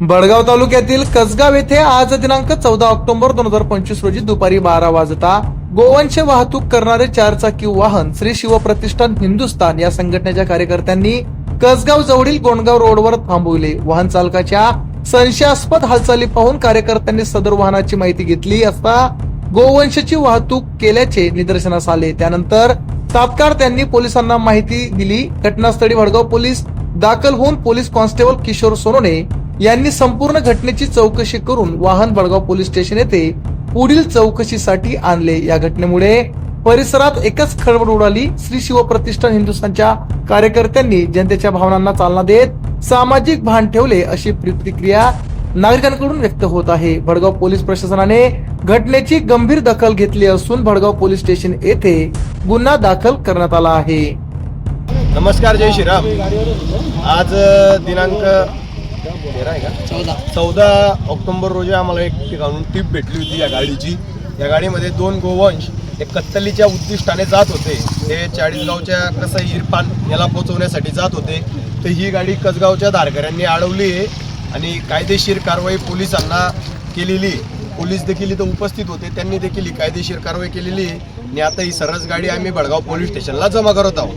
बडगाव तालुक्यातील कसगाव येथे आज दिनांक चौदा ऑक्टोबर दोन हजार पंचवीस रोजी दुपारी बारा वाजता गोवंश वाहतूक करणारे चारचाकी वाहन श्री शिवप्रतिष्ठान हिंदुस्थान या संघटनेच्या कार्यकर्त्यांनी कसगाव जवळील गोंडगाव रोडवर थांबवले. वाहन चालकाच्या संशयास्पद हालचाली पाहून कार्यकर्त्यांनी सदर वाहनाची माहिती घेतली असता गोवंशची वाहतूक केल्याचे निदर्शनास आले. त्यानंतर तात्काळ त्यांनी पोलिसांना माहिती दिली. घटनास्थळी वडगाव पोलीस दाखल होऊन पोलीस कॉन्स्टेबल किशोर सोनोने यांनी संपूर्ण घटनेची चौकशी करून वाहन बडगाव पोलीस स्टेशन येथे पुढील चौकशीसाठी आणले. या घटनेमुळे परिसरात एकच खळबळ उडाली. श्री शिवप्रतिष्ठान हिंदुस्थानच्या कार्यकर्त्यांनी जनतेच्या भावनांना चालना देत सामाजिक भान ठेवले अशी प्रतिक्रिया नागरिकांकडून व्यक्त होत आहे. भडगाव पोलीस प्रशासनाने घटनेची गंभीर दखल घेतली असून भडगाव पोलीस स्टेशन येथे गुन्हा दाखल करण्यात आला आहे. नमस्कार जय श्रीराम. आज दिनांक तेरा आहे का चौदा. चौदा ऑक्टोबर रोजी आम्हाला एक ठिकाणून टीप भेटली होती या गाडीची. या गाडीमध्ये दोन गोवंश एक कत्तलीच्या उद्दिष्टाने जात होते. ते चाळीसगावच्या कसं इरफान याला पोहोचवण्यासाठी जात होते तर ही गाडी कसगावच्या धारकऱ्यांनी अडवली आहे आणि कायदेशीर कारवाई पोलिसांना केलेली पोलीस देखील इथं उपस्थित होते त्यांनी देखील ही कायदेशीर कारवाई केलेली आहे. आणि आता ही सरस गाडी आम्ही बडगाव पोलीस स्टेशनला जमा करत आहोत.